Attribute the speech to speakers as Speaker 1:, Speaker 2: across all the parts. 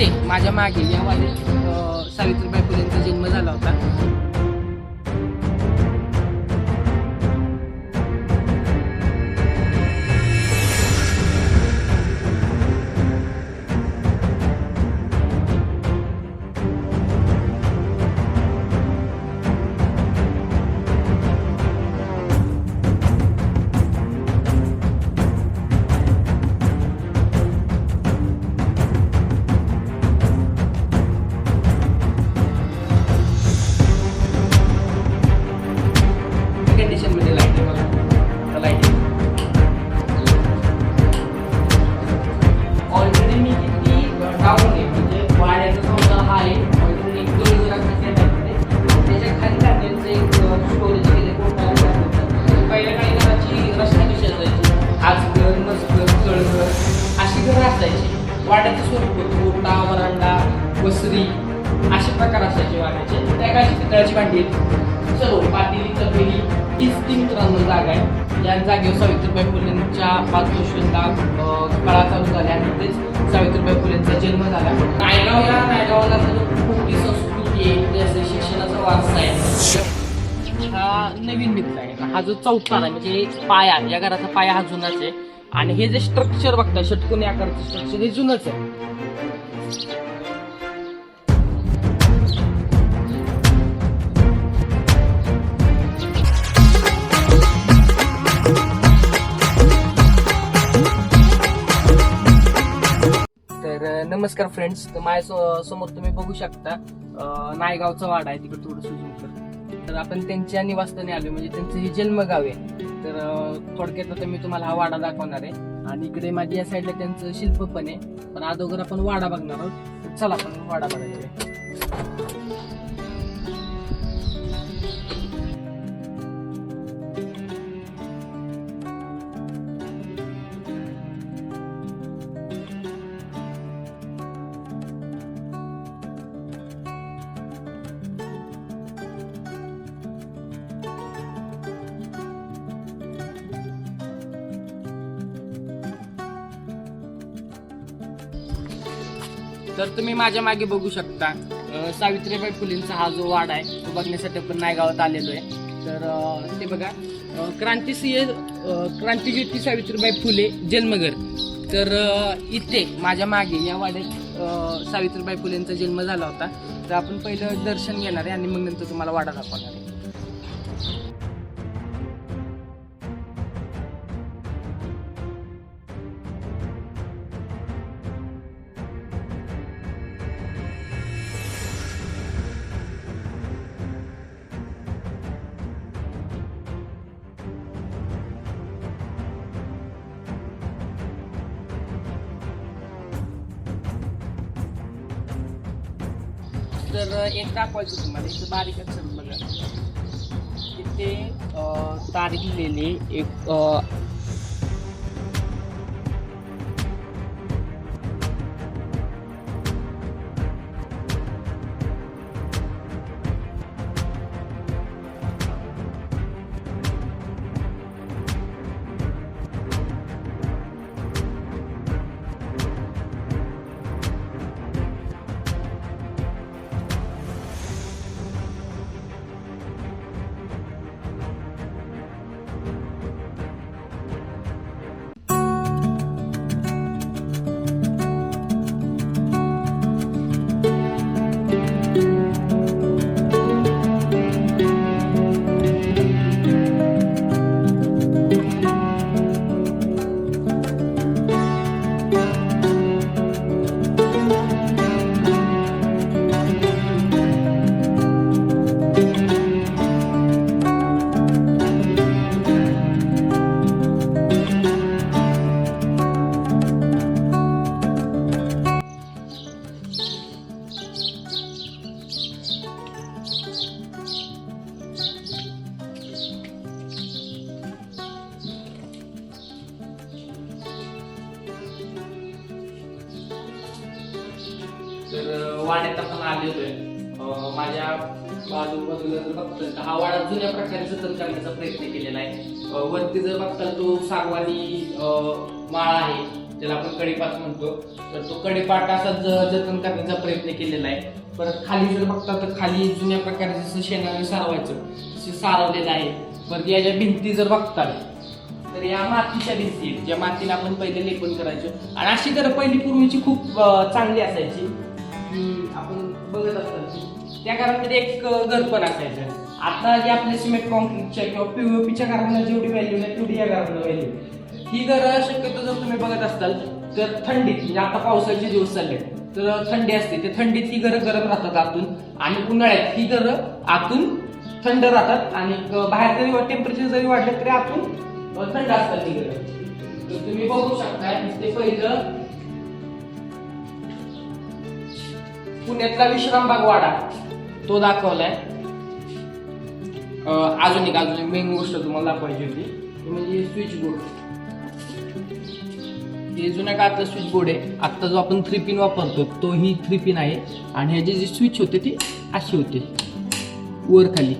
Speaker 1: होते. माझ्या मागे या सावित्रीबाई फुलेंचा जन्म झाला होता. असे प्रकार असायचे वाड्याचे त्या काळची पितळाची भांडी आहेत. सर्व पातेली तपेली हीच ती मित्रांनो जागा आहे. या जागेवर सावित्रीबाई फुलेंच्या पाचवर्षीला कळा चालू झाल्या आणि तेच सावित्रीबाई फुलेंचा जन्म झाला. नायगाव या नायगावला जो मोठी संस्कृती आहे. म्हणजे असं शिक्षणाचा वारसा आहे. हा नवीन मित्र आहे. हा जो चौथा आहे म्हणजे पाया या घराचा पाया हा जुनाच आहे. आणि हे जे स्ट्रक्चर बघता षटकोनी आकाराचं स्ट्रक्चर हे जुनच आहे. नमस्कार फ्रेंड्स तर माझ्यासमोर तुम्ही बघू शकता नायगावचा वाडा आहे तिकडे थोडं सुजून तर आपण त्यांच्या निवासस्थानी आलो म्हणजे त्यांचं हे जन्मगाव आहे. तर थोडक्यात आता मी तुम्हाला हा वाडा दाखवणार आहे. आणि इकडे माझ्या या साईडला त्यांचं शिल्प पण आहे. पण अगोदर आपण वाडा बघणार आहोत. तर चला आपण वाडा बघायला तर तुम्ही माझ्या मागे बघू शकता सावित्रीबाई फुलेंचा हा जो वाडा आहे तो बघण्यासाठी आपण नायगावात आलेलो आहे. तर ते बघा अ, क्रांतिसिंह क्रांतिज्योती सावित्रीबाई फुले जन्मघर. तर इथे माझ्या मागे या वाड्यात सावित्रीबाई फुलेंचा जन्म झाला होता. तर आपण पहिलं दर्शन घेणार आहे आणि मग नंतर तुम्हाला वाडा दाखवणार आहे. तर एक दाखवायचं तुम्हाला इथं बारीक अक्षर बघा. इथे तारीख लिहिलेली एक वाड्यात आपण आले होतोय माझ्या बाजूबाजूला जर बघताल तर हा वाडा जुन्या प्रकारे जतन करण्याचा प्रयत्न केलेला आहे. वरती जर बघताल तो सागवानी माळा आहे ज्याला आपण कडेपाट म्हणतो. तर तो कडेपाट असा ज- जतन करण्याचा प्रयत्न केलेला आहे. परत खाली जर बघता तर खाली जुन्या प्रकारे जसं शेणाने सारवायचं तसे सारवलेलं आहे. परत याच्या भिंती जर बघताल तर या मातीच्या भिंती ज्या मातीला आपण पहिले लेपन करायचो. आणि अशी तर पहिली पूर्वीची खूप चांगली असायची. बघत असतात. त्या घरामध्ये एक घर पण असायचं. आता जे आपले सिमेंट कॉन्क्रीटच्या किंवा पीच्या घरांना जेवढी व्हॅल्यू नाही तेवढी या घरांना व्हॅल्यू ही घरं शक्यतो जर तुम्ही बघत असाल तर थंडीत म्हणजे आता पावसाचे दिवस चालले तर थंडी असते. ते थंडीत ही घरं गरम राहतात आतून आणि उन्हाळ्यात ही घरं आतून थंड राहतात आणि बाहेर जरी टेम्परेचर जरी वाढलं तरी आतून थंड असतात ही घरं. तर तुम्ही बघू शकता ते पहिलं पुण्यातला विश्रामबाग वाडा. तो दाखवलाय. अजून एक अजून मेन गोष्ट तुम्हाला दाखवायची होती. ती म्हणजे स्विच बोर्ड हे जुन्या काळातलं स्विच बोर्ड आहे. आत्ता जो आपण थ्री पिन वापरतो तो ही थ्री पिन आहे. आणि ह्याचे जे स्विच होते ते असे होते. वर खाली.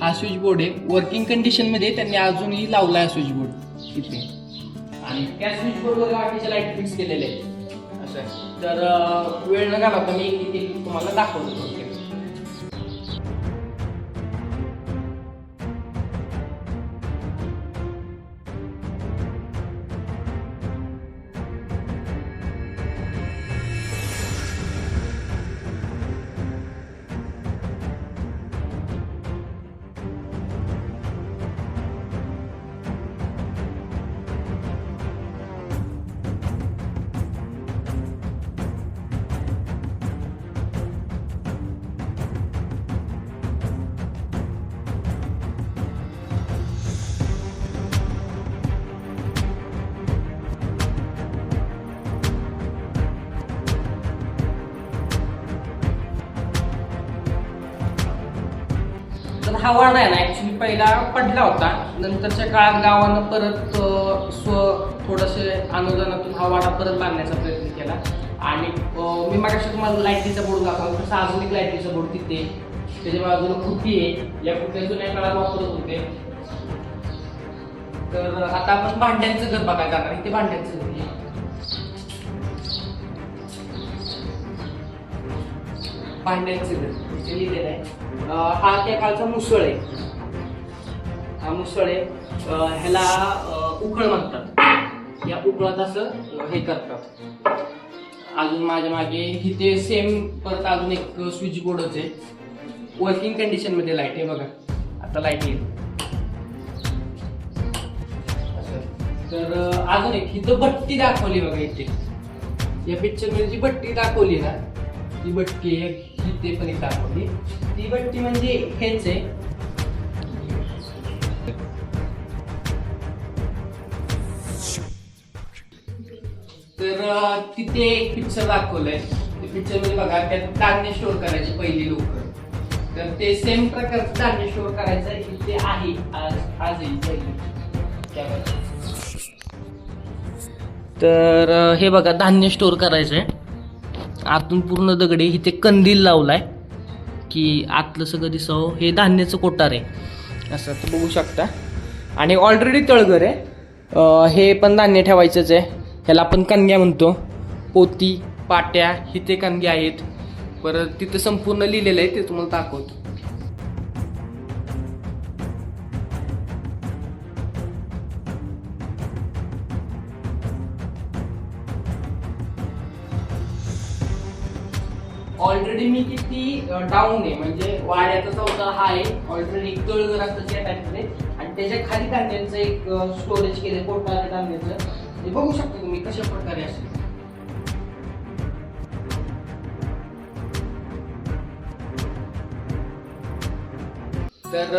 Speaker 1: हा स्विच बोर्ड आहे. वर्किंग कंडिशनमध्ये त्यांनी अजूनही लावला आहे स्विच बोर्ड इथे. आणि त्या स्विच बोर्डवर बाकीचे लाइट फिक्स केलेले आहे असं आहे. तर वेळ न घालवता मी एक एक तुम्हाला दाखवतो हा वाडा आहे ना ऍक्च्युली पहिला पडला होता. नंतरच्या काळात गावानं परत स्व थोडंसे अनुदानातून हा वाडा परत बांधण्याचा प्रयत्न केला. आणि मी मागाशी तुम्हाला लाईटीचा बोर्ड दाखवला तसं अजून एक लाईटीचा बोर्ड तिथे त्याच्या बाजूला खुटी आहे. या खुट्या जुन्या काळात वापरत होते. तर आता आपण भांड्यांचं घर बघायला जाणार इथे भांड्यांचं घर भांड्यांचं घर. लिहिलेलं आहे. हा त्या काळचा मुसळ. आहे हा मुसळ आहे ह्याला उकळ उखळ म्हणतात. या उकळात असं हे करतात. अजून माझ्या मागे इथे सेम परत अजून एक स्विच बोर्डच आहे. वर्किंग कंडिशनमध्ये लाइट आहे बघा. आता लाइट येईल. असं. तर अजून एक इथं भट्टी दाखवली बघा इथे. या पिक्चरमध्ये जी भट्टी दाखवली ना ती भट्टी आहे ते पण एक दाखवली. ती भट्टी म्हणजे हेच आहे. तर तिथे एक पिक्चर दाखवलंय. ते पिक्चरमध्ये बघा त्यात धान्य स्टोअर करायचे पहिली लोक. तर ते सेम प्रकारचं धान्य स्टोअर करायचं इथे आहे आज आजही पहिली. तर हे बघा धान्य स्टोअर करायचंय आतून पूर्ण दगडे इथे कंदील लावलाय की आतलं सगळं दिसावं. हे धान्याचं कोटार आहे. असं तर बघू शकता. आणि ऑलरेडी तळघर आहे. हे पण धान्य ठेवायचंच आहे. ह्याला आपण कणग्या म्हणतो. पोती पाट्या इथे कणग्या आहेत. परत तिथं संपूर्ण लिहिलेलं आहे ते तुम्हाला दाखवतो. ऑलरेडी मी किती डाऊन आहे. म्हणजे वाड्याचा चौथा हा आहे. ऑलरेडी एक तळघर असतं त्या टाईपमध्ये आणि त्याच्याखाली कांद्यांचं एक स्टोरेज केलं कोटारे कांद्याचं ते बघू शकता तुम्ही कशा प्रकारे असेल तर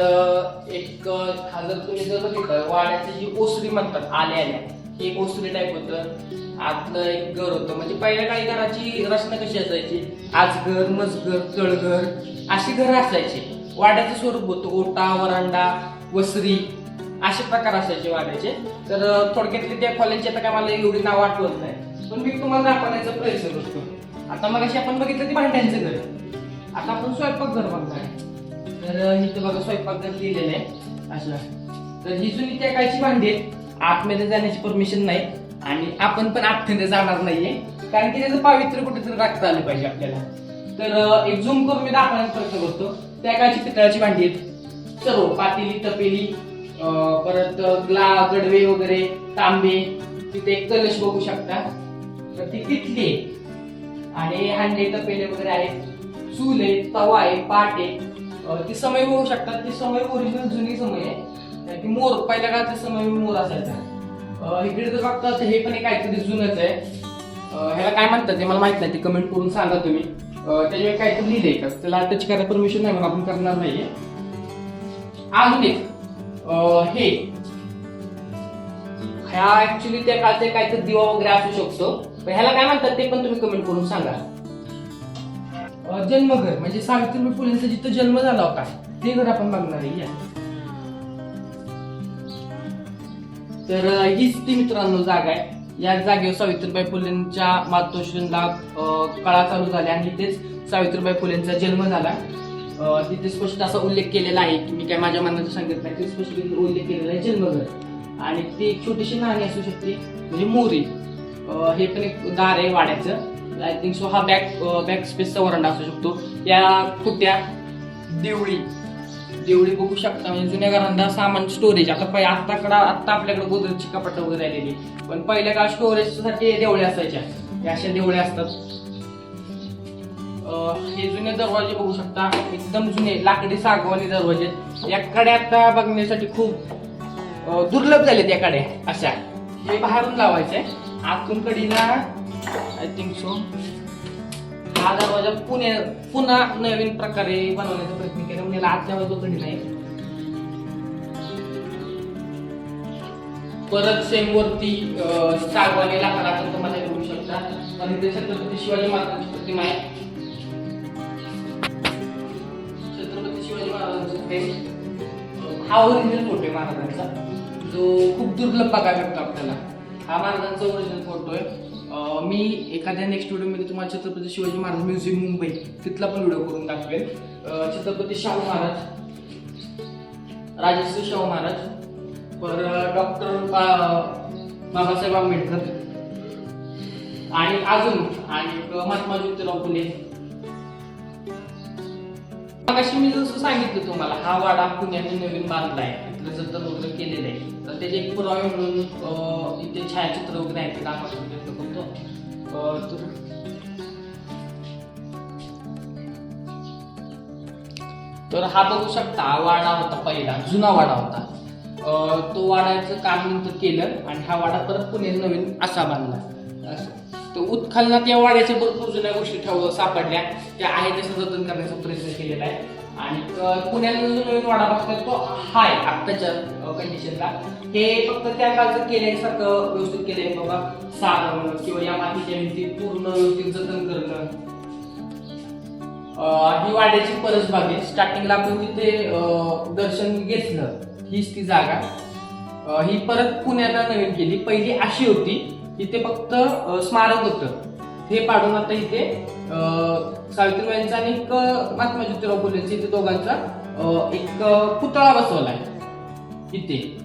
Speaker 1: एक अं, हा जर तुम्ही जर बघितलं वाड्याची जी ओसरी म्हणतात आल्या आल्या ही एक ओसरी टाईप होतं. आतलं एक घर होतं. म्हणजे पहिल्या काळी घराची रचना कशी असायची? आजघर मजघर तळघर अशी घरं असायची. वाड्याचं स्वरूप होतं ओटा वरांडा वसरी असे प्रकार असायचे वाड्याचे. तर थोडक्यात त्या कॉलेजची आता काय मला एवढी नाव आठवत नाही. पण मी तुम्हाला दाखवण्याचा प्रयत्न करतो. आता मग आपण बघितलं ते भांड्यांचं घर. आता आपण स्वयंपाक घर बघणार तर इथं बघा स्वयंपाकघर लिहिलेलं आहे. असं तर ही जुनी त्या काळची भांडी आहेत. आतमध्ये जाण्याची परमिशन नाही. आणि आपण पण आतमध्ये जाणार नाहीये. कारण की त्याचं पावित्र्य कुठेतरी राखता आलं पाहिजे आपल्याला. तर एक झूम करून मी दाखवण्याचा प्रयत्न करतो. त्या काळची पितळाची भांडी आहेत. सर्व पातेली तपेली परत ग्ला गडवे वगैरे तांबे तिथे एक कलश बघू शकता. तर ती तिथली आहे. आणि हांडे तपेले वगैरे आहेत. चूल आहे तवा आहे पाट आहे ती समय बघू शकतात ती समय ओरिजिनल जुनी समय आहे. ती मोर पहिल्या काळाचा समय मोर असायचा. इकडे तर बघता हे पण एक काहीतरी जुनच आहे. ह्याला काय म्हणतात ते मला माहीत नाही ते कमेंट करून सांगा तुम्ही. त्याच्यावर काहीतरी लिहिलंय का? त्याला टच करायला परमिशन नाही म्हणून आपण करणार नाहीये. अजून एक. हे. ह्या ऍक्च्युली त्या काळचे काहीतरी दिवा वगैरे असू शकतो. ह्याला काय म्हणतात ते पण तुम्ही कमेंट करून सांगा. जन्मघर. म्हणजे सावित्रीबाई फुलेंचा जिथं जन्म झाला होता ते घर आपण बघणार आहे तर हीच ती मित्रांनो जागा आहे. या जागेवर सावित्रीबाई फुलेंच्या मातोश्रींना कळा चालू झाल्या आणि इथेच सावित्रीबाई फुलेंचा जन्म झाला. तिथे स्पष्ट असा उल्लेख केलेला आहे की मी काय माझ्या मनाचं सांगत नाही ते स्पष्ट उल्लेख केलेला आहे जन्मघर. आणि ती एक छोटीशी नाणी असू शकते म्हणजे मोरी. हे पण एक दार आहे वाड्याचं. आय थिंक सो हा बॅक बॅक स्पेसचा वरंडा असू शकतो. या कुट्या देवळी देवळी बघू शकता म्हणजे जुन्या घरांना सामान स्टोरेज आता पहिले आत्ताकडं आत्ता आपल्याकडे गोदरेजची कपाट वगैरे आलेली पण पहिल्या काळ स्टोरेजसाठी देवळे असायच्या. अशा देवळे असतात. हे जुने दरवाजे बघू शकता. एकदम जुने लाकडी सागवानी दरवाजे. या कड्या आता बघण्यासाठी खूप दुर्लभ झालेत या कड्या. अशा. हे बाहेरून लावायचे आतून कडीला आय थिंक सो हा दरवाजा पुणे पुन्हा नवीन प्रकारे बनवण्याचा प्रयत्न केला. म्हणजे याला आतल्या बाजू कडी नाही. परत सेम वरती अं, सागवानी लाकडाचं तुम्हाला येऊ शकता. आणि ते छत्रपती शिवाजी महाराजांची प्रतिमा आहे. छत्रपती शिवाजी महाराजांचं हा ओरिजिनल फोटो आहे महाराजांचा. जो खूप दुर्लभ बघायला भेटतो आपल्याला. हा महाराजांचा ओरिजिनल फोटो आहे. मी एखाद्या नेक्स्ट व्हिडिओमध्ये तुम्हाला छत्रपती शिवाजी महाराज म्युझियम मुंबई तिथला पण व्हिडिओ करून दाखवेल. छत्रपती शाहू महाराज राजश्री शाहू महाराज पर डॉक्टर बाबासाहेब आंबेडकर आणि अजून आणि महात्मा ज्योतिराव फुले. मगाशी मी जसं सांगितलं तुम्हाला हा वाडा पुण्याने नवीन बांधलाय इथलं जतन वगैरे केलेलं आहे तर त्याचे एक पुरावे म्हणून इथे छायाचित्र वगैरे आहेत ते दाखवायचा प्रयत्न करतो तर- हा बघू शकता वाडा होता पहिला जुना वाडा होता. तो वाड्याचं काम नंतर केलं आणि हा वाडा परत पुणे नवीन असा बांधला तर उत्खननात या वाड्याच्या भरपूर जुन्या गोष्टी ठेव सापडल्या. त्या आहे तसं जतन करण्याचा प्रयत्न केलेला आहे. आणि पुण्याला जो नवीन वाडा बघतात तो हाय आत्ताच्या कंडिशनला हे फक्त त्या काळचं केल्यासारखं व्यवस्थित केलंय बाबा. सारवणं किंवा या मातीच्या भिंती पूर्ण व्यवस्थित जतन करणं. ही वाड्याची परसबागे आहे. स्टार्टिंगला आपण तिथे अं, दर्शन घेतलं. हीच ती जागा. ही परत पुण्याला नवीन केली. पहिली अशी होती इथे फक्त स्मारक होतं. हे पाडून आता इथे अं, सावित्रीबाईंचा आणि एक महात्मा ज्योतिराव फुलेंचा इथे दोघांचा एक पुतळा पुतळा बसवलाय. इथे.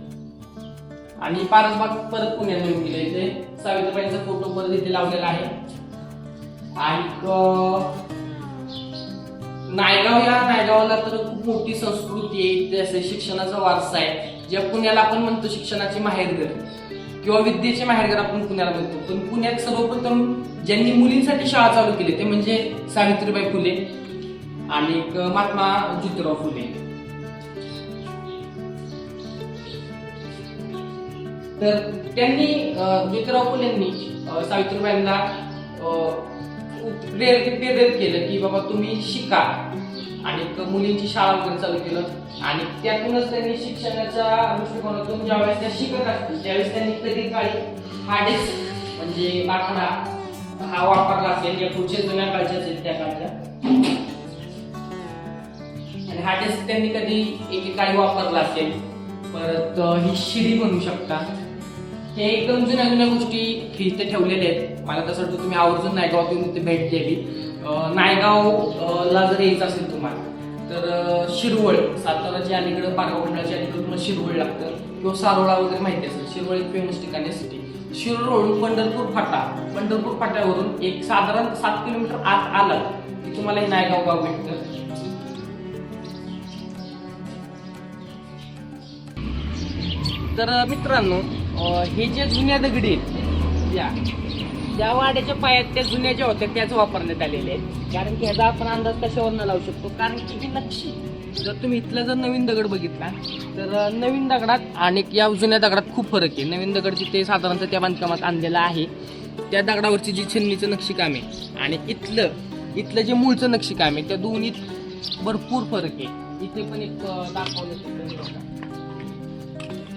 Speaker 1: आणि पारसबाग परत पुण्याला येऊन गेले इथे सावित्रीबाईंचा फोटो परत इथे लावलेला आहे. आणि नायगाव या नायगावला तर खूप मोठी संस्कृती आहे. इथे शिक्षणाचा वारसा आहे. ज्या पुण्याला आपण म्हणतो शिक्षणाची माहेरघर किंवा विद्येचे माहेरघर आपण पुण्याला म्हणतो. पण पुण्यात सर्वप्रथम ज्यांनी मुलींसाठी शाळा चालू केली ते म्हणजे सावित्रीबाई फुले आणि महात्मा ज्योतिराव फुले. तर त्यांनी अं, ज्योतिराव फुलेंनी सावित्रीबाईंना प्रेरित प्रेरित केलं की बाबा तुम्ही शिका. आणि मुलींची शाळा वगैरे चालू केलं. आणि त्यातूनच त्यांनी शिक्षणाच्या दृष्टिकोनातून ज्यावेळेस त्या शिकत असतील त्यावेळेस त्यांनी कधी काळी हाडेस म्हणजे लाकडा हा वापरला असेल या पुढच्या जुन्या काळच्या असेल त्या काळच्या. आणि हा डेस्क त्यांनी कधी एकेकाळी वापरला असेल. परत ही शिडी म्हणू शकता. हे एकदम जुन्या जुन्या गोष्टी इथे ठेवलेल्या आहेत. मला तसं वाटतं तुम्ही आवर्जून नायगाव येऊन भेट द्यावी. नायगावला नायगाव ला जर यायचं असेल तुम्हाला तर शिरवळ साताराच्या अलीकडं पारगाव मंडळाची अलीकडं तुम्हाला शिरवळ लागतं. किंवा सारोळा वगैरे माहिती असेल शिरवळ एक फेमस ठिकाणी असते रोड पंढरपूर फाटा. पंढरपूर फाट्यावरून एक साधारण सात किलोमीटर आत आलं की तुम्हाला हे नायगाव गाव भेटतं. तर मित्रांनो हे जे जुन्या दगडी आहेत या ज्या वाड्याच्या पायात त्या जुन्या ज्या होत्या त्याच वापरण्यात आलेले आहेत. कारण की ह्याचा आपण अंदाज कशावर न लावू शकतो? कारण की ही नक्षी. जर तुम्ही इथला जर नवीन दगड बघितला तर नवीन दगडात आणि या जुन्या दगडात खूप फरक आहे. नवीन दगड जिथे साधारणतः त्या बांधकामात आणलेला आहे त्या दगडावरची जी छन्नीचं नक्षीकाम आहे आणि इथलं इथलं जे मूळचं नक्षीकाम आहे त्या दोन्हीत भरपूर फरक आहे. इथे पण एक दाखवलं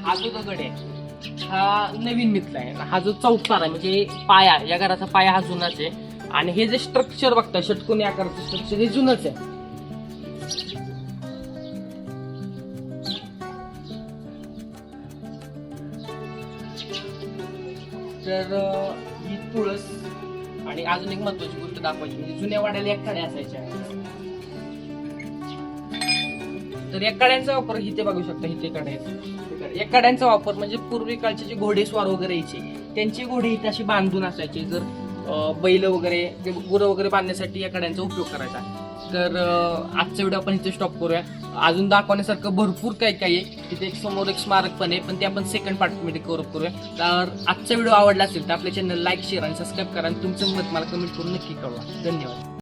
Speaker 1: हा जो दगड आहे हा नवीन मिथला आहे. हा जो चौथार आहे म्हणजे पाया या घराचा पाया हा जुनाच आहे. आणि हे जे स्ट्रक्चर बघता षटकोनी आकाराचं स्ट्रक्चर हे जुनच आहे. तर ही तुळस आणि अजून एक महत्वाची गोष्ट दाखवायची म्हणजे जुन्या वाड्याला एक कडे असायच्या. तर या कड्यांचा वापर इथे बघू शकता इथे कडे आहेत. या कड्यांचा वापर म्हणजे पूर्वी काळचे जे घोडेस्वार वगैरे यायचे त्यांची घोडे इथे अशी बांधून असायचे. जर बैल वगैरे गुरं वगैरे बांधण्यासाठी या कड्यांचा उपयोग करायचा. तर आजचा व्हिडिओ आपण इथे स्टॉप करूया. अजून दाखवण्यासारखं भरपूर काही काही आहे. तिथे एक समोर एक स्मारक पण आहे पण ते आपण सेकंड पार्टमध्ये कव्हर करूया. तर आजचा व्हिडिओ आवडला असेल तर आपल्या चॅनल लाईक शेअर आणि सबस्क्राईब करा आणि तुमचं मत मला कमेंट करून नक्की कळवा. धन्यवाद.